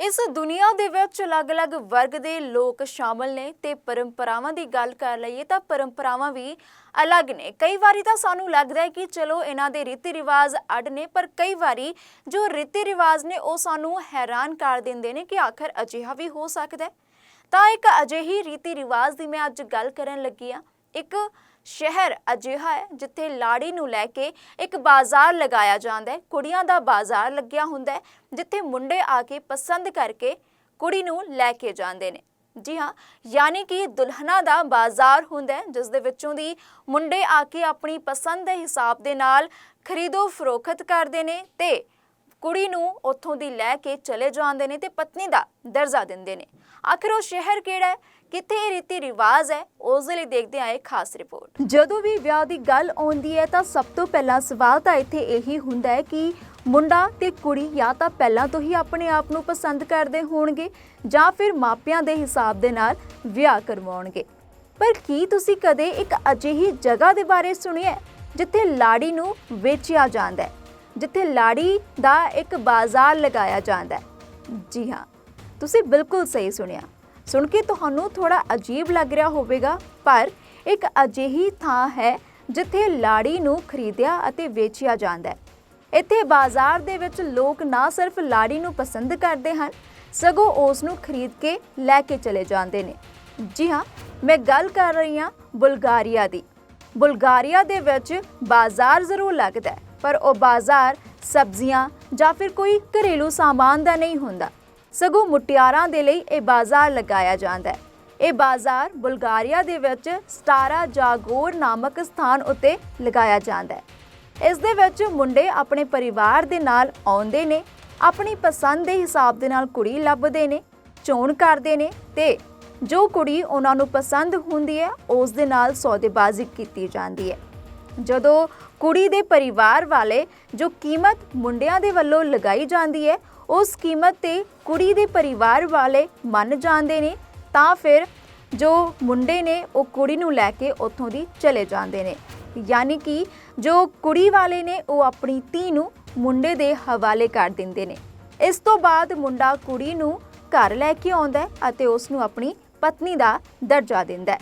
ਇਸ ਦੁਨੀਆ ਦੇ ਵਿੱਚ ਅਲੱਗ-ਅਲੱਗ ਵਰਗ ਦੇ ਲੋਕ ਸ਼ਾਮਲ ਨੇ ਤੇ ਪਰੰਪਰਾਵਾਂ ਦੀ ਗੱਲ ਕਰ ਲਈਏ ਤਾਂ ਪਰੰਪਰਾਵਾਂ ਵੀ ਅਲੱਗ ਨੇ। ਕਈ ਵਾਰੀ ਤਾਂ ਸਾਨੂੰ ਲੱਗਦਾ ਹੈ ਕਿ ਚਲੋ ਇਹਨਾਂ ਦੇ ਰੀਤੀ ਰਿਵਾਜ ਅੱਡ ਨੇ, ਪਰ ਕਈ ਵਾਰੀ ਜੋ ਰੀਤੀ ਰਿਵਾਜ ਨੇ ਉਹ ਸਾਨੂੰ ਹੈਰਾਨ ਕਰ ਦਿੰਦੇ ਨੇ ਕਿ ਆਖਰ ਅਜਿਹਾ ਵੀ ਹੋ ਸਕਦਾ ਹੈ। ਤਾਂ ਇੱਕ ਅਜਿਹੀ ਰੀਤੀ ਰਿਵਾਜ ਦੀ ਮੈਂ ਅੱਜ ਗੱਲ ਕਰਨ ਲੱਗੀ ਆ ਇੱਕ ਸ਼ਹਿਰ ਅਜਿਹਾ ਹੈ ਜਿੱਥੇ ਲਾੜੀ ਨੂੰ ਲੈ ਕੇ ਇੱਕ ਬਾਜ਼ਾਰ ਲਗਾਇਆ ਜਾਂਦਾ ਹੈ, ਕੁੜੀਆਂ ਦਾ ਬਾਜ਼ਾਰ ਲੱਗਿਆ ਹੁੰਦਾ ਹੈ, ਜਿੱਥੇ ਮੁੰਡੇ ਆ ਕੇ ਪਸੰਦ ਕਰਕੇ ਕੁੜੀ ਨੂੰ ਲੈ ਕੇ ਜਾਂਦੇ ਨੇ। ਜੀ ਹਾਂ, ਯਾਨੀ ਕਿ ਦੁਲਹਨਾ ਦਾ ਬਾਜ਼ਾਰ ਹੁੰਦਾ ਜਿਸ ਦੇ ਵਿੱਚੋਂ ਦੀ ਮੁੰਡੇ ਆ ਕੇ ਆਪਣੀ ਪਸੰਦ ਦੇ ਹਿਸਾਬ ਦੇ ਨਾਲ ਖਰੀਦੋ ਫਰੋਖਤ ਕਰਦੇ ਨੇ ਤੇ ਕੁੜੀ ਨੂੰ ਉੱਥੋਂ ਦੀ ਲੈ ਕੇ ਚਲੇ ਜਾਂਦੇ ਨੇ ਤੇ ਪਤਨੀ ਦਾ ਦਰਜਾ ਦਿੰਦੇ ਨੇ। ਆਖਰ ਉਹ ਸ਼ਹਿਰ ਕਿਹੜਾ ਹੈ? ਕਿੱਥੇ ਇਹ ਰੀਤੀ ਰਿਵਾਜ ਹੈ? ਉਸ ਦੇ ਲਈ ਦੇਖਦੇ ਹਾਂ ਇਹ ਖਾਸ ਰਿਪੋਰਟ। ਜਦੋਂ ਵੀ ਵਿਆਹ ਦੀ ਗੱਲ ਆਉਂਦੀ ਹੈ ਤਾਂ ਸਭ ਤੋਂ ਪਹਿਲਾਂ ਸਵਾਲ ਤਾਂ ਇੱਥੇ ਇਹੀ ਹੁੰਦਾ ਹੈ ਕਿ ਮੁੰਡਾ ਤੇ ਕੁੜੀ ਜਾਂ ਤਾਂ ਪਹਿਲਾਂ ਤੋਂ ਹੀ ਆਪਣੇ ਆਪ ਨੂੰ ਪਸੰਦ ਕਰਦੇ ਹੋਣਗੇ ਜਾਂ ਫਿਰ ਮਾਪਿਆਂ ਦੇ ਹਿਸਾਬ ਦੇ ਨਾਲ ਵਿਆਹ ਕਰਵਾਉਣਗੇ। ਪਰ ਕੀ ਤੁਸੀਂ ਕਦੇ ਇੱਕ ਅਜਿਹੀ ਜਗ੍ਹਾ ਦੇ ਬਾਰੇ ਸੁਣਿਆ ਜਿੱਥੇ ਲਾੜੀ ਨੂੰ ਵੇਚਿਆ ਜਾਂਦਾ ਹੈ? ਜਿੱਥੇ ਲਾੜੀ ਦਾ ਇੱਕ ਬਾਜ਼ਾਰ ਲਗਾਇਆ ਜਾਂਦਾ ਹੈ? ਜੀ ਹਾਂ। ਤੁਸੀਂ ਬਿਲਕੁਲ ਸਹੀ ਸੁਣਿਆ। ਸੁਣ ਕੇ ਤੁਹਾਨੂੰ ਥੋੜਾ ਅਜੀਬ ਲੱਗ ਰਿਹਾ ਹੋਵੇਗਾ, ਪਰ ਇੱਕ ਅਜਿਹੀ ਥਾਂ ਹੈ ਜਿੱਥੇ ਲਾੜੀ ਨੂੰ ਖਰੀਦਿਆ ਅਤੇ ਵੇਚਿਆ ਜਾਂਦਾ ਹੈ। ਇੱਥੇ ਬਾਜ਼ਾਰ ਦੇ ਵਿੱਚ ਲੋਕ ਨਾ ਸਿਰਫ ਲਾੜੀ ਨੂੰ ਪਸੰਦ ਕਰਦੇ ਹਨ, ਸਗੋਂ ਉਸ ਨੂੰ ਖਰੀਦ ਕੇ ਲੈ ਕੇ ਚਲੇ ਜਾਂਦੇ ਨੇ। ਜੀ ਹਾਂ, ਮੈਂ ਗੱਲ ਕਰ ਰਹੀ ਹਾਂ ਬੁਲਗਾਰੀਆ ਦੀ। ਬੁਲਗਾਰੀਆ ਦੇ ਵਿੱਚ ਬਾਜ਼ਾਰ ਜ਼ਰੂਰ ਲੱਗਦਾ ਹੈ, ਪਰ ਉਹ ਬਾਜ਼ਾਰ ਸਬਜ਼ੀਆਂ ਜਾਂ ਫਿਰ ਕੋਈ ਘਰੇਲੂ ਸਾਮਾਨ ਦਾ ਨਹੀਂ ਹੁੰਦਾ। ਸਗੋਂ ਮੁਟਿਆਰਾਂ ਦੇ ਲਈ ਇਹ ਬਾਜ਼ਾਰ ਲਗਾਇਆ ਜਾਂਦਾ ਹੈ। ਇਹ ਬਾਜ਼ਾਰ ਬੁਲਗਾਰੀਆ ਦੇ ਵਿੱਚ ਸਟਾਰਾ ਜਾਗੋਰ ਨਾਮਕ ਸਥਾਨ ਉੱਤੇ ਲਗਾਇਆ ਜਾਂਦਾ ਹੈ। ਇਸ ਦੇ ਵਿੱਚ ਮੁੰਡੇ ਆਪਣੇ ਪਰਿਵਾਰ ਦੇ ਨਾਲ ਆਉਂਦੇ ਨੇ, ਆਪਣੀ ਪਸੰਦ ਦੇ ਹਿਸਾਬ ਦੇ ਨਾਲ ਕੁੜੀ ਲੱਭਦੇ ਨੇ, ਚੋਣ ਕਰਦੇ ਨੇ ਤੇ ਜੋ ਕੁੜੀ ਉਹਨਾਂ ਨੂੰ ਪਸੰਦ ਹੁੰਦੀ ਹੈ, ਉਸ ਦੇ ਨਾਲ ਸੌਦੇਬਾਜ਼ੀ ਕੀਤੀ ਜਾਂਦੀ ਹੈ। ਜਦੋਂ ਕੁੜੀ ਦੇ ਪਰਿਵਾਰ ਵਾਲੇ ਜੋ ਕੀਮਤ ਮੁੰਡਿਆਂ ਦੇ ਵੱਲੋਂ ਲਗਾਈ ਜਾਂਦੀ ਹੈ ਉਸ ਕੀਮਤ ਤੇ ਕੁੜੀ ਦੇ ਪਰਿਵਾਰ ਵਾਲੇ ਮੰਨ ਜਾਂਦੇ ਨੇ, ਤਾਂ ਫਿਰ ਜੋ ਮੁੰਡੇ ਨੇ ਉਹ ਕੁੜੀ ਨੂੰ ਲੈ ਕੇ ਉੱਥੋਂ ਦੀ ਚਲੇ ਜਾਂਦੇ ਨੇ। ਯਾਨੀ ਕਿ ਜੋ ਕੁੜੀ ਵਾਲੇ ਨੇ ਉਹ ਆਪਣੀ ਧੀ ਨੂੰ ਮੁੰਡੇ ਦੇ ਹਵਾਲੇ ਕਰ ਦਿੰਦੇ ਨੇ। ਇਸ ਤੋਂ ਬਾਅਦ ਮੁੰਡਾ ਕੁੜੀ ਨੂੰ ਘਰ ਲੈ ਕੇ ਆਉਂਦਾ ਹੈ ਅਤੇ ਉਸ ਨੂੰ ਆਪਣੀ ਪਤਨੀ ਦਾ ਦਰਜਾ ਦਿੰਦਾ ਹੈ।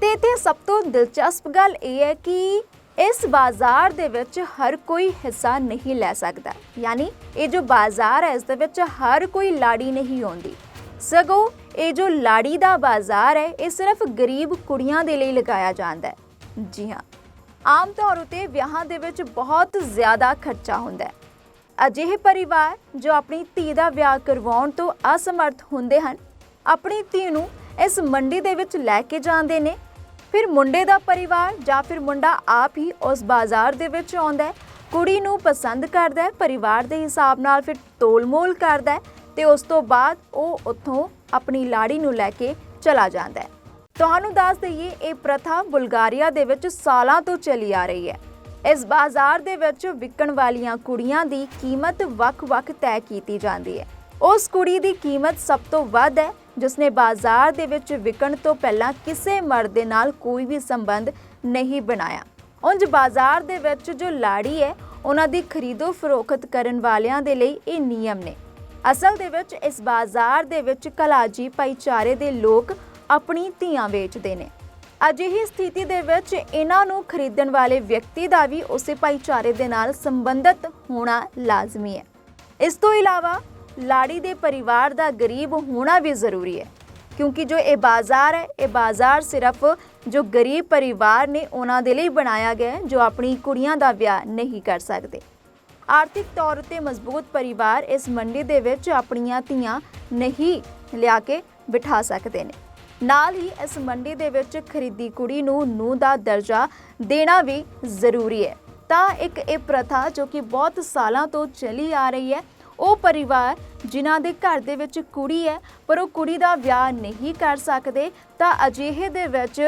ਤੇ ਇੱਥੇ ਸਭ ਤੋਂ ਦਿਲਚਸਪ ਗੱਲ ਇਹ ਹੈ ਕਿ ਇਸ ਬਾਜ਼ਾਰ ਦੇ ਵਿੱਚ ਹਰ ਕੋਈ ਹਿੱਸਾ ਨਹੀਂ ਲੈ ਸਕਦਾ। ਯਾਨੀ ਇਹ ਜੋ ਬਾਜ਼ਾਰ ਹੈ, ਇਸ ਦੇ ਵਿੱਚ ਹਰ ਕੋਈ ਲਾੜੀ ਨਹੀਂ ਆਉਂਦੀ। ਸਗੋਂ ਇਹ ਜੋ ਲਾੜੀ ਦਾ ਬਾਜ਼ਾਰ ਹੈ, ਇਹ ਸਿਰਫ ਗਰੀਬ ਕੁੜੀਆਂ ਦੇ ਲਈ ਲਗਾਇਆ ਜਾਂਦਾ ਹੈ। ਜੀ ਹਾਂ, ਆਮ ਤੌਰ ਉਤੇ ਵਿਆਹਾਂ ਦੇ ਵਿੱਚ ਬਹੁਤ ਜ਼ਿਆਦਾ ਖਰਚਾ ਹੁੰਦਾ ਹੈ। ਅਜਿਹੇ ਪਰਿਵਾਰ ਜੋ ਆਪਣੀ ਧੀ ਦਾ ਵਿਆਹ ਕਰਵਾਉਣ ਤੋਂ ਅਸਮਰਥ ਹੁੰਦੇ ਹਨ, ਆਪਣੀ ਧੀ ਨੂੰ ਇਸ ਮੰਡੀ ਦੇ ਵਿੱਚ ਲੈ ਕੇ ਜਾਂਦੇ ਨੇ ਫਿਰ ਮੁੰਡੇ ਦਾ ਪਰਿਵਾਰ ਜਾਂ ਫਿਰ ਮੁੰਡਾ ਆਪ ਹੀ ਉਸ ਬਾਜ਼ਾਰ ਦੇ ਵਿੱਚ ਆਉਂਦਾ ਹੈ, ਕੁੜੀ ਨੂੰ ਪਸੰਦ ਕਰਦਾ ਹੈ, ਪਰਿਵਾਰ ਦੇ ਹਿਸਾਬ ਨਾਲ ਫਿਰ ਤੋਲ-ਮੋਲ ਕਰਦਾ ਹੈ ਤੇ ਉਸ ਤੋਂ ਬਾਅਦ ਉਹ ਉੱਥੋਂ ਆਪਣੀ ਲਾੜੀ ਨੂੰ ਲੈ ਕੇ ਚਲਾ ਜਾਂਦਾ ਹੈ। ਤੁਹਾਨੂੰ ਦੱਸ ਦਈਏ, ਇਹ ਪ੍ਰਥਾ ਬੁਲਗਾਰੀਆ ਦੇ ਵਿੱਚ ਸਾਲਾਂ ਤੋਂ ਚੱਲੀ ਆ ਰਹੀ ਹੈ। ਇਸ ਬਾਜ਼ਾਰ ਦੇ ਵਿੱਚ ਵਿਕਣ ਵਾਲੀਆਂ ਕੁੜੀਆਂ ਦੀ ਕੀਮਤ ਵੱਖ-ਵੱਖ ਤੈਅ ਕੀਤੀ ਜਾਂਦੀ ਹੈ। ਉਸ ਕੁੜੀ ਦੀ ਕੀਮਤ ਸਭ ਤੋਂ ਵੱਧ ਹੈ ਜਿਸਨੇ ਬਾਜ਼ਾਰ ਦੇ ਵਿੱਚ ਵਿਕਣ ਤੋਂ ਪਹਿਲਾਂ ਕਿਸੇ ਮਰਦ ਦੇ ਨਾਲ ਕੋਈ ਵੀ ਸੰਬੰਧ ਨਹੀਂ ਬਣਾਇਆ। ਉਂਝ ਬਾਜ਼ਾਰ ਦੇ ਵਿੱਚ ਜੋ ਲਾੜੀ ਹੈ, ਉਹਨਾਂ ਦੀ ਖਰੀਦੋ ਫਰੋਖਤ ਕਰਨ ਵਾਲਿਆਂ ਦੇ ਲਈ ਇਹ ਨਿਯਮ ਨੇ। ਅਸਲ ਦੇ ਵਿੱਚ ਇਸ ਬਾਜ਼ਾਰ ਦੇ ਵਿੱਚ ਕਲਾਜੀ ਭਾਈਚਾਰੇ ਦੇ ਲੋਕ ਆਪਣੀ ਧੀਆਂ ਵੇਚਦੇ ਨੇ। ਅਜਿਹੀ ਸਥਿਤੀ ਦੇ ਵਿੱਚ ਇਹਨਾਂ ਨੂੰ ਖਰੀਦਣ ਵਾਲੇ ਵਿਅਕਤੀ ਦਾ ਵੀ ਉਸੇ ਭਾਈਚਾਰੇ ਦੇ ਨਾਲ ਸੰਬੰਧਿਤ ਹੋਣਾ ਲਾਜ਼ਮੀ ਹੈ। ਇਸ ਤੋਂ ਇਲਾਵਾ ਲਾੜੀ ਦੇ ਪਰਿਵਾਰ ਦਾ ਗਰੀਬ ਹੋਣਾ ਵੀ ਜ਼ਰੂਰੀ ਹੈ। ਕਿਉਂਕਿ ਜੋ ਇਹ ਬਾਜ਼ਾਰ ਹੈ, ਇਹ ਬਾਜ਼ਾਰ ਸਿਰਫ ਜੋ ਗਰੀਬ ਪਰਿਵਾਰ ਨੇ ਉਹਨਾਂ ਦੇ ਲਈ ਬਣਾਇਆ ਗਿਆ ਹੈ, ਜੋ ਆਪਣੀ ਕੁੜੀਆਂ ਦਾ ਵਿਆਹ ਨਹੀਂ ਕਰ ਸਕਦੇ। ਆਰਥਿਕ ਤੌਰ ਉਤੇ ਮਜ਼ਬੂਤ ਪਰਿਵਾਰ ਇਸ ਮੰਡੀ ਦੇ ਵਿੱਚ ਆਪਣੀਆਂ ਧੀਆਂ ਨਹੀਂ ਲਿਆ ਕੇ ਬਿਠਾ ਸਕਦੇ ਨੇ। ਨਾਲ ਹੀ ਇਸ ਮੰਡੀ ਦੇ ਵਿੱਚ ਖਰੀਦੀ ਕੁੜੀ ਨੂੰ ਨੂੰ ਦਾ ਦਰਜਾ ਦੇਣਾ ਵੀ ਜ਼ਰੂਰੀ ਹੈ। ਤਾਂ ਇੱਕ ਇਹ ਪ੍ਰਥਾ ਜੋ ਕਿ ਬਹੁਤ ਸਾਲਾਂ ਤੋਂ ਚੱਲੀ ਆ ਰਹੀ ਹੈ ਉਹ ਪਰਿਵਾਰ ਜਿਨ੍ਹਾਂ ਦੇ ਘਰ ਦੇ ਵਿੱਚ ਕੁੜੀ ਹੈ, ਪਰ ਉਹ ਕੁੜੀ ਦਾ ਵਿਆਹ ਨਹੀਂ ਕਰ ਸਕਦੇ, ਤਾਂ ਅਜਿਹੇ ਦੇ ਵਿੱਚ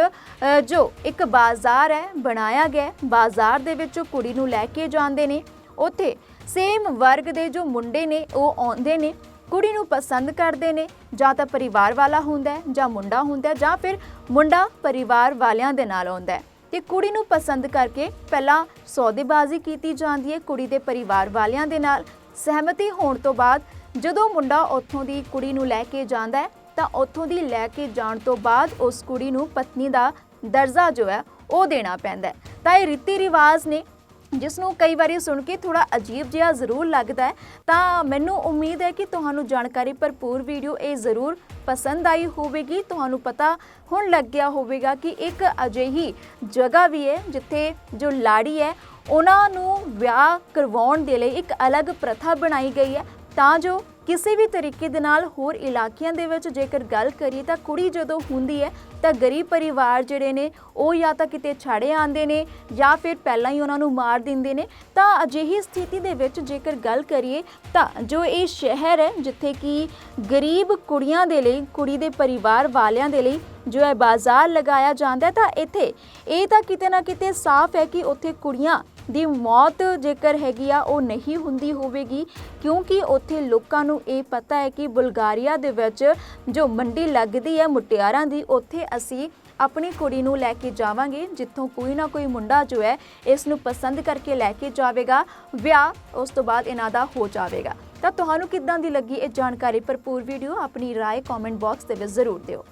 ਜੋ ਇੱਕ ਬਾਜ਼ਾਰ ਹੈ, ਬਣਾਇਆ ਗਿਆ ਬਾਜ਼ਾਰ ਦੇ ਵਿੱਚ ਉਹ ਕੁੜੀ ਨੂੰ ਲੈ ਕੇ ਜਾਂਦੇ ਨੇ। ਉੱਥੇ ਸੇਮ ਵਰਗ ਦੇ ਜੋ ਮੁੰਡੇ ਨੇ, ਉਹ ਆਉਂਦੇ ਨੇ। ਕੁੜੀ ਨੂੰ ਪਸੰਦ ਕਰਦੇ ਨੇ। ਜਾਂ ਤਾਂ ਪਰਿਵਾਰ ਵਾਲਾ ਹੁੰਦਾ ਹੈ ਜਾਂ ਮੁੰਡਾ ਹੁੰਦਾ ਹੈ ਜਾਂ ਫਿਰ ਮੁੰਡਾ ਪਰਿਵਾਰ ਵਾਲਿਆਂ ਦੇ ਨਾਲ ਆਉਂਦਾ ਹੈ। ਤੇ ਕੁੜੀ ਨੂੰ ਪਸੰਦ ਕਰਕੇ ਪਹਿਲਾਂ ਸੌਦੇਬਾਜ਼ੀ ਕੀਤੀ ਜਾਂਦੀ ਹੈ ਕੁੜੀ ਦੇ ਪਰਿਵਾਰ ਵਾਲਿਆਂ ਦੇ ਨਾਲ। ਸਹਿਮਤੀ ਹੋਣ ਤੋਂ ਬਾਅਦ ਜਦੋਂ ਮੁੰਡਾ ਉੱਥੋਂ ਦੀ ਕੁੜੀ ਨੂੰ ਲੈ ਕੇ ਜਾਂਦਾ ਹੈ, ਤਾਂ ਉੱਥੋਂ ਦੀ ਲੈ ਕੇ ਜਾਣ ਤੋਂ ਬਾਅਦ ਉਸ ਕੁੜੀ ਨੂੰ ਪਤਨੀ ਦਾ ਦਰਜਾ ਜੋ ਹੈ ਉਹ ਦੇਣਾ ਪੈਂਦਾ ਹੈ। ਤਾਂ ਇਹ ਰੀਤੀ ਰਿਵਾਜ ਨੇ ਜਿਸ ਨੂੰ ਕਈ ਵਾਰੀ ਸੁਣ ਕੇ ਥੋੜਾ ਅਜੀਬ ਜਿਹਾ ਜ਼ਰੂਰ ਲੱਗਦਾ ਹੈ, ਤਾਂ ਮੈਨੂੰ ਉਮੀਦ ਹੈ ਕਿ ਤੁਹਾਨੂੰ ਜਾਣਕਾਰੀ ਭਰਪੂਰ ਵੀਡੀਓ ਇਹ ਜ਼ਰੂਰ ਪਸੰਦ ਆਈ ਹੋਵੇਗੀ। ਤੁਹਾਨੂੰ ਪਤਾ ਹੁਣ ਲੱਗ ਗਿਆ ਹੋਵੇਗਾ ਕਿ ਇੱਕ ਅਜਿਹੀ ਜਗ੍ਹਾ ਵੀ ਹੈ ਜਿੱਥੇ ਜੋ ਲਾੜੀ ਹੈ, ਉਹਨਾਂ ਨੂੰ ਵਿਆਹ ਕਰਵਾਉਣ ਦੇ ਲਈ ਇੱਕ ਅਲੱਗ ਪ੍ਰਥਾ ਬਣਾਈ ਗਈ ਹੈ। ਤਾਂ ਜੋ ਕਿਸੇ ਵੀ ਤਰੀਕੇ ਦੇ ਨਾਲ ਹੋਰ ਇਲਾਕਿਆਂ ਦੇ ਵਿੱਚ ਜੇਕਰ ਗੱਲ ਕਰੀਏ ਤਾਂ ਕੁੜੀ ਜਦੋਂ ਹੁੰਦੀ ਹੈ ਤਾਂ ਗਰੀਬ ਪਰਿਵਾਰ ਜਿਹੜੇ ਨੇ, ਉਹ ਜਾਂ ਤਾਂ ਕਿਤੇ ਛਾੜੇ ਆਉਂਦੇ ਨੇ ਜਾਂ ਫਿਰ ਪਹਿਲਾਂ ਹੀ ਉਹਨਾਂ ਨੂੰ ਮਾਰ ਦਿੰਦੇ ਨੇ। ਤਾਂ ਅਜਿਹੀ ਸਥਿਤੀ ਦੇ ਵਿੱਚ ਜੇਕਰ ਗੱਲ ਕਰੀਏ ਤਾਂ ਜੋ ਇਹ ਸ਼ਹਿਰ ਹੈ ਜਿੱਥੇ ਕਿ ਗਰੀਬ ਕੁੜੀਆਂ ਦੇ ਲਈ, ਕੁੜੀ ਦੇ ਪਰਿਵਾਰ ਵਾਲਿਆਂ ਦੇ ਲਈ ਜੋ ਹੈ ਬਾਜ਼ਾਰ ਲਗਾਇਆ ਜਾਂਦਾ ਤਾਂ ਇੱਥੇ ਇਹ ਤਾਂ ਕਿਤੇ ਨਾ ਕਿਤੇ ਸਾਫ਼ ਹੈ ਕਿ ਉੱਥੇ ਕੁੜੀਆਂ ਦੀ ਮੌਤ ਜੇਕਰ ਹੈਗੀ ਆ ਉਹ ਨਹੀਂ ਹੁੰਦੀ ਹੋਵੇਗੀ ਕਿਉਂਕਿ ਉੱਥੇ ਲੋਕਾਂ ਨੂੰ ਇਹ ਪਤਾ ਹੈ ਕਿ ਬੁਲਗਾਰੀਆ ਦੇ ਵਿੱਚ ਜੋ ਮੰਡੀ ਲੱਗਦੀ ਹੈ ਮੁਟਿਆਰਾਂ ਦੀ ਉੱਥੇ ਅਸੀਂ ਆਪਣੀ ਕੁੜੀ ਨੂੰ ਲੈ ਕੇ ਜਾਵਾਂਗੇ ਜਿੱਥੋਂ ਕੋਈ ਨਾ ਕੋਈ ਮੁੰਡਾ ਜੋ ਹੈ ਇਸ ਨੂੰ ਪਸੰਦ ਕਰਕੇ ਲੈ ਕੇ ਜਾਵੇਗਾ ਵਿਆਹ ਉਸ ਤੋਂ ਬਾਅਦ ਇਹਨਾਂ ਦਾ ਹੋ ਜਾਵੇਗਾ ਤਾਂ ਤੁਹਾਨੂੰ ਕਿੱਦਾਂ ਦੀ ਲੱਗੀ ਇਹ ਜਾਣਕਾਰੀ ਭਰਪੂਰ ਵੀਡੀਓ ਆਪਣੀ رائے ਕਮੈਂਟ ਬਾਕਸ ਦੇ ਵਿੱਚ ਜ਼ਰੂਰ ਦਿਓ